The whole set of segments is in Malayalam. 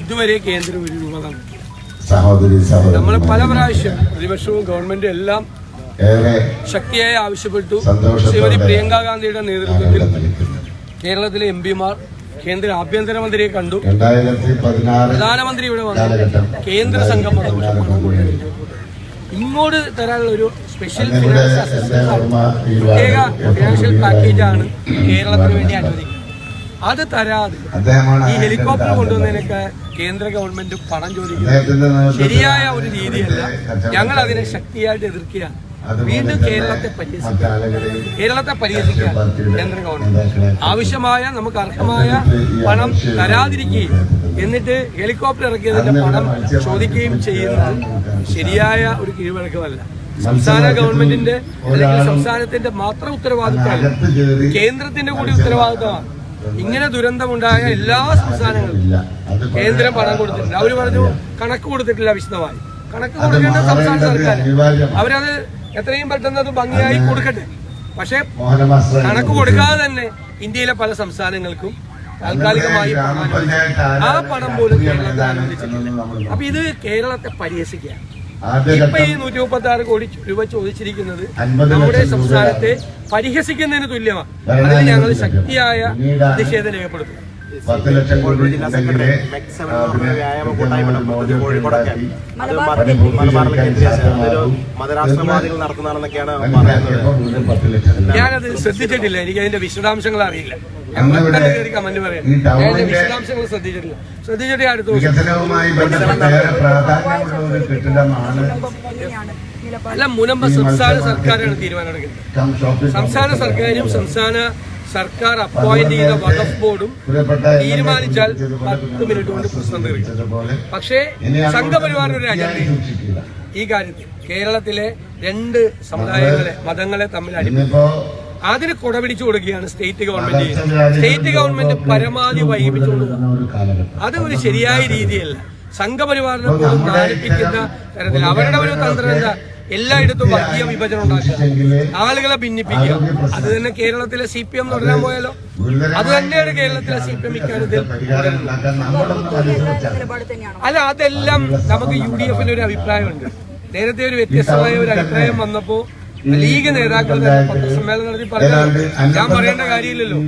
ഇതുവരെ കേന്ദ്രം ഒരു രൂപ തന്നിട്ടില്ല നമ്മൾ പല പ്രാവശ്യം പ്രതിപക്ഷവും ഗവൺമെന്റും എല്ലാം ശക്തിയായി ആവശ്യപ്പെട്ടു. ശ്രീമതി പ്രിയങ്ക ഗാന്ധിയുടെ നേതൃത്വത്തിൽ കേരളത്തിലെ എം പിമാർ കേന്ദ്ര ആഭ്യന്തരമന്ത്രിയെ കണ്ടു. പ്രധാനമന്ത്രി ഇവിടെ വന്നു. കേന്ദ്ര സംഘം. ഇങ്ങോട്ട് തരാനുള്ള ഒരു സ്പെഷ്യൽ ഫിനാൻഷ്യൽ ഫിനാൻസ് പ്രത്യേക ഫിനാൻഷ്യൽ പാക്കേജാണ് കേരളത്തിന് വേണ്ടി അനുവദിക്കുന്നത്. അത് തരാതെ ഈ ഹെലികോപ്റ്റർ കൊണ്ടുവന്നതിനൊക്കെ കേന്ദ്ര ഗവൺമെന്റ് പണം ചോദിക്കുന്നത് ശരിയായ ഒരു രീതിയല്ല. ഞങ്ങൾ അതിനെ ശക്തിയായിട്ട് എതിർക്കുകയാണ്. വീണ്ടും കേരളത്തെ പരിഹസിക്കുക കേരളത്തെ പരിഹസിക്കുക കേന്ദ്ര ഗവൺമെന്റ്. ആവശ്യമായ നമുക്ക് അർഹമായ പണം തരാതിരിക്കുകയും എന്നിട്ട് ഹെലികോപ്റ്റർ ഇറക്കിയതിന്റെ പണം ചോദിക്കുകയും ചെയ്യുന്നത് ശരിയായ ഒരു കീഴ്വഴക്കമല്ല. സംസ്ഥാന ഗവൺമെന്റിന്റെ അല്ലെങ്കിൽ സംസ്ഥാനത്തിന്റെ മാത്രം ഉത്തരവാദിത്തമല്ല. കേന്ദ്രത്തിന്റെ കൂടി ഉത്തരവാദിത്തമാണ്. ഇങ്ങനെ ദുരന്തമുണ്ടായ എല്ലാ സംസ്ഥാനങ്ങളും കേന്ദ്രം പണം കൊടുത്തിട്ടില്ല അവർ പറഞ്ഞു കണക്ക് കൊടുത്തിട്ടില്ല വിശദമായി. കണക്ക് കൊടുക്കേണ്ട സംസ്ഥാന സർക്കാർ അവരത് എത്രയും പെട്ടെന്ന് അത് ഭംഗിയായി കൊടുക്കട്ടെ. പക്ഷേ കണക്ക് കൊടുക്കാതെ തന്നെ ഇന്ത്യയിലെ പല സംസ്ഥാനങ്ങൾക്കും താൽക്കാലികമായി. ആ പണം പോലും കേരളത്തിൽ അനുവദിച്ചിട്ടില്ല അപ്പൊ ഇത് കേരളത്തെ പരിഹസിക്കുകയാണ്. ഇപ്പൊ ഈ നൂറ്റി മുപ്പത്തി ആറ് കോടി രൂപ ചോദിച്ചിരിക്കുന്നത് നമ്മുടെ സംസ്ഥാനത്തെ പരിഹസിക്കുന്നതിന് തുല്യമാണ്. അതിൽ ഞങ്ങൾ ശക്തിയായ നിഷേധം പ്രതിഷേധം രേഖപ്പെടുത്തും. പത്ത് ലക്ഷം കോടി ഉണ്ടെങ്കിലേ. ഞാനത് ശ്രദ്ധിച്ചിട്ടില്ല. എനിക്ക് അതിന്റെ വിശദാംശങ്ങൾ അറിയില്ല. ഞാൻ അന്നിവിടെ പെട്ടെന്ന് കയറി കമന്റ് പറയാം. ഈ ടൗണിന്റെ വിശദാംശങ്ങൾ ശ്രദ്ധിച്ചിട്ടില്ല. ശ്രദ്ധിച്ചിട്ട് ഞാൻ അടുത്ത ദിവസം വികസനവുമായി ബന്ധപ്പെട്ട പ്രാധാന്യമുള്ള ഒരു കെട്ടിടമാണ് അല്ല മുനമ്പ സംസ്ഥാന സർക്കാരാണ് തീരുമാനമെടുക്കുന്നത്. സംസ്ഥാന സർക്കാരും സംസ്ഥാന സർക്കാർ അപ്പോയിന്റ് ചെയ്ത വഖഫ് ബോർഡും തീരുമാനിച്ചാൽ പത്ത് മിനിറ്റ് കൊണ്ട് പ്രശ്നം തീർക്കും. പക്ഷേ സംഘപരിവാറിന് ഒരു അജണ്ട ഈ കാര്യത്തിൽ കേരളത്തിലെ രണ്ട് സമുദായങ്ങളെ മതങ്ങളെ തമ്മിൽ ഇന്നിപ്പോ അതിന് കുടപിടിച്ചു കൊടുക്കുകയാണ് സ്റ്റേറ്റ് ഗവൺമെന്റ് സ്റ്റേറ്റ് ഗവൺമെന്റ് പരമാവധി വൈകിപ്പിച്ചു കൊടുക്കുക. അത് ഒരു ശരിയായ രീതിയല്ല. സംഘപരിവാറിനെ പോലും തരത്തിൽ അവരുടെ ഒരു തന്ത്രം എന്താ? എല്ലായിടത്തും വർഗീയ വിഭജനം ഉണ്ടാക്കുക. ആളുകളെ ഭിന്നിപ്പിക്കുക. അത് തന്നെ കേരളത്തിലെ സി പി എം തുടരാൻ പോയാലോ? അത് തന്നെയാണ് കേരളത്തിലെ സി പി എം ഇക്കാര്യത്തിൽ അല്ല അതെല്ലാം നമുക്ക് യു ഡി എഫിന് ഒരു അഭിപ്രായമുണ്ട്. നേരത്തെ ഒരു വ്യത്യസ്തമായ ഒരു അഭിപ്രായം വന്നപ്പോ ലീഗ് നേതാക്കൾ തന്നെ പത്രസമ്മേളനം നടത്തി പറഞ്ഞു ഞാൻ പറയേണ്ട കാര്യമില്ലല്ലോ.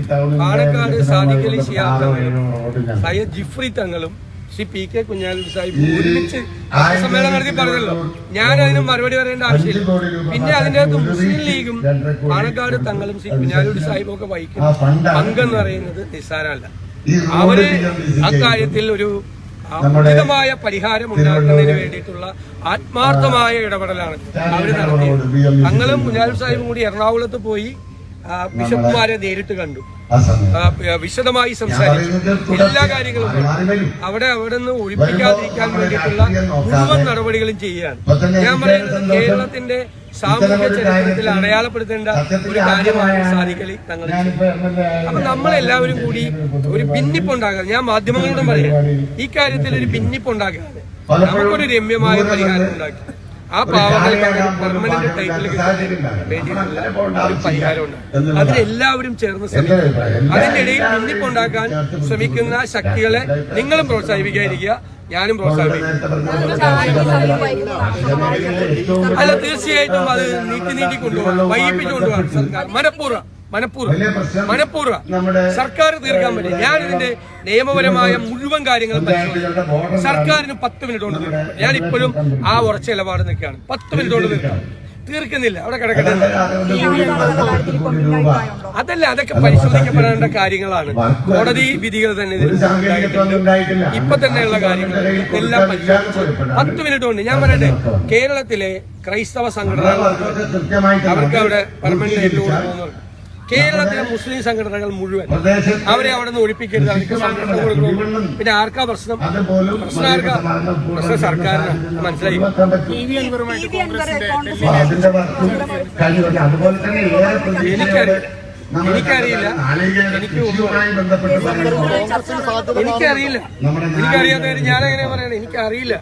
പാണക്കാട് സാദിഖലി ശിയാബ്ദങ്ങളും സയ്യദ് ജിഫ്രി തങ്ങളും ശ്രീ പി കെ കുഞ്ഞാലി സാഹിബ് ഒരുമിച്ച് സമ്മേളനം നടത്തി പറഞ്ഞല്ലോ. ഞാൻ അതിന് മറുപടി പറയേണ്ട ആവശ്യമില്ല. പിന്നെ അതിന്റെ അകത്ത് മുസ്ലിം ലീഗും പാണക്കാട് തങ്ങളും ശ്രീ കുഞ്ഞാലി സാഹിബും ഒക്കെ വഹിക്കുന്ന പങ്കെന്ന് പറയുന്നത് നിസ്സാരമല്ല. അവർ അക്കാര്യത്തിൽ ഒരു ഉചിതമായ പരിഹാരം ഉണ്ടാക്കുന്നതിന് വേണ്ടിയിട്ടുള്ള ആത്മാർത്ഥമായ ഇടപെടലാണ് അവർ നടത്തിയത്. തങ്ങളും കുഞ്ഞാലി സാഹിബും കൂടി എറണാകുളത്ത് പോയി ബിഷപ്പുമാരെ നേരിട്ട് കണ്ടു. വിശദമായി സംസാരിച്ചു എല്ലാ കാര്യങ്ങളും അവിടെ അവിടെ നിന്ന് ഒഴിപ്പിക്കാതിരിക്കാൻ വേണ്ടിയിട്ടുള്ള മുഴുവൻ നടപടികളും ചെയ്യുകയാണ്. ഞാൻ പറയുന്നത് കേരളത്തിന്റെ സാമൂഹ്യ ചരിത്രത്തിൽ അടയാളപ്പെടുത്തേണ്ട ഒരു കാര്യമാണ് സാധിക്കലി തങ്ങൾ അപ്പൊ നമ്മളെല്ലാവരും കൂടി ഒരു ഭിന്നിപ്പുണ്ടാകാതെ ഞാൻ മാധ്യമങ്ങളോടും പറയാം ഈ കാര്യത്തിൽ ഒരു ഭിന്നിപ്പുണ്ടാകാതെ നമുക്കൊരു രമ്യമായ പരിഹാരം ഉണ്ടാക്കി. ആ പാവങ്ങൾക്ക് പെർമനന്റ് ടൈറ്റിൽ കിട്ടാൻ വേണ്ടിയിട്ടുള്ള ഒരു പരിഹാരം ഉണ്ട് അതിനെല്ലാവരും ചേർന്ന് ശ്രമിക്കും. അതിന്റെ ഇടയിൽ ഭിന്നിപ്പുണ്ടാക്കാൻ ശ്രമിക്കുന്ന ശക്തികളെ നിങ്ങളും പ്രോത്സാഹിപ്പിക്കാതിരിക്കുക. ഞാനും പ്രോത്സാഹിപ്പിക്കും. അല്ല തീർച്ചയായിട്ടും അത് നീട്ടി നീട്ടി കൊണ്ടുപോകണം. വൈകിപ്പിച്ചു കൊണ്ടുപോകണം സർക്കാർ. മനഃപൂർവം. മനഃപൂർവം. മനഃപൂർവം. നമ്മുടെ സർക്കാർ തീർക്കാൻ പറ്റും ഞാനിതിന്റെ നിയമപരമായ മുഴുവൻ കാര്യങ്ങളും പരിശോധിച്ചു സർക്കാരിന് പത്ത് മിനിറ്റ് കൊണ്ട് തീർക്കും. ഞാൻ ഇപ്പോഴും ആ ഉറച്ച നിലപാട് നിൽക്കുകയാണ്. പത്ത് മിനിറ്റ് കൊണ്ട് തീർക്കാം. തീർക്കുന്നില്ല. അവിടെ കിടക്കട്ടെ. അതല്ല അതൊക്കെ പരിശോധിക്കപ്പെടേണ്ട കാര്യങ്ങളാണ്. കോടതി വിധികൾ തന്നെ ഇപ്പൊ തന്നെയുള്ള കാര്യങ്ങൾ. എല്ലാം പരിശോധിച്ച് പത്ത് മിനിറ്റ് കൊണ്ട് ഞാൻ പറയട്ടെ കേരളത്തിലെ ക്രൈസ്തവ സംഘടന അവർക്ക് അവിടെ പെർമനന്റ് ആയിട്ട് കൊടുക്കുന്നു കേരളത്തിലെ മുസ്ലിം സംഘടനകൾ മുഴുവൻ അവരെ അവിടെ നിന്ന് ഒഴിപ്പിക്കരുത് അവർക്ക് സംരക്ഷണം കൊടുക്കണം പിന്നെ ആർക്കാ പ്രശ്നം പ്രശ്നം ആർക്കാ പ്രശ്നം സർക്കാരിന് മനസ്സിലായി എനിക്കറിയാം എനിക്കറിയില്ല. എനിക്ക് എനിക്കറിയില്ല. എനിക്കറിയാത്ത കാര്യം ഞാൻ എങ്ങനെ പറയണേ? എനിക്കറിയില്ല.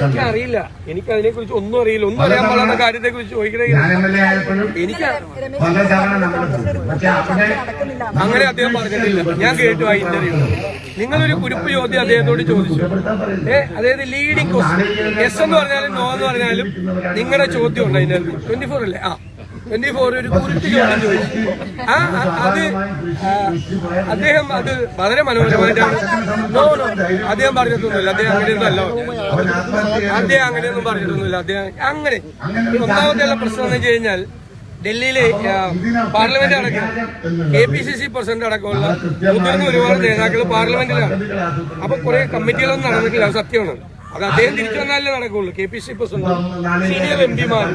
എനിക്കറിയില്ല. എനിക്ക് അതിനെ കുറിച്ച് ഒന്നും അറിയില്ല. ഒന്നും അറിയാൻ പാടാത്ത കാര്യത്തെ കുറിച്ച് ചോദിക്കണേ ഞാൻ എം എൽ എ എനിക്ക് നമ്മൾ പക്ഷെ അവിടെ അങ്ങനെ അദ്ദേഹം പറഞ്ഞിട്ടില്ല. ഞാൻ കേട്ടു ആ ഇന്റർവ്യൂ നിങ്ങളൊരു കുരുപ്പ് ചോദ്യം അദ്ദേഹത്തോട് ചോദിച്ചു. ഏ അതായത് ലീഡിംഗ് ക്വസ്റ്റ് എസ് എന്ന് പറഞ്ഞാലും നോ എന്ന് പറഞ്ഞാലും നിങ്ങളുടെ ചോദ്യം ഉണ്ട് അതിനകത്ത് ട്വന്റി ഫോർ അല്ലേ? ആ. ട്വന്റി ഫോർ ഒരു കുരുട്ടി ചോദ്യം ചോദിച്ചു. ആ അത് അദ്ദേഹം അത് വളരെ മനോഹരമായിട്ടാണ്. നോ നോ അദ്ദേഹം പറഞ്ഞിട്ടൊന്നുമില്ല. അദ്ദേഹം അങ്ങനെയൊന്നും അല്ല അദ്ദേഹം അങ്ങനെയൊന്നും പറഞ്ഞിട്ടൊന്നുമില്ല. അദ്ദേഹം അങ്ങനെ ഒന്നാമത്തെയുള്ള പ്രശ്നം എന്ന് വെച്ച് കഴിഞ്ഞാൽ ഡൽഹിയിലെ പാർലമെന്റ് അടക്കം K P C C president അടക്കമുള്ള മുതിർന്ന ഒരുപാട് നേതാക്കൾ പാർലമെന്റിലാണ്. അപ്പൊ കുറെ കമ്മിറ്റികളൊന്നും നടന്നിട്ടില്ല. സത്യമാണ്. അത് അദ്ദേഹം തിരിച്ചു വന്നാലേ നടക്കുള്ളൂ. K P C president senior M പിമാർ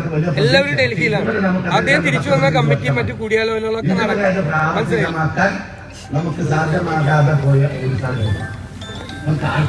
എല്ലാവരും ഡൽഹിയിലാണ്. അദ്ദേഹം തിരിച്ചു വന്ന കമ്മിറ്റിയും മറ്റു കൂടിയാലോചനകളൊക്കെ നടക്കാം. മനസ്സിലായി? നമുക്ക് സാധ്യമാകാതെ പോയ ഒരു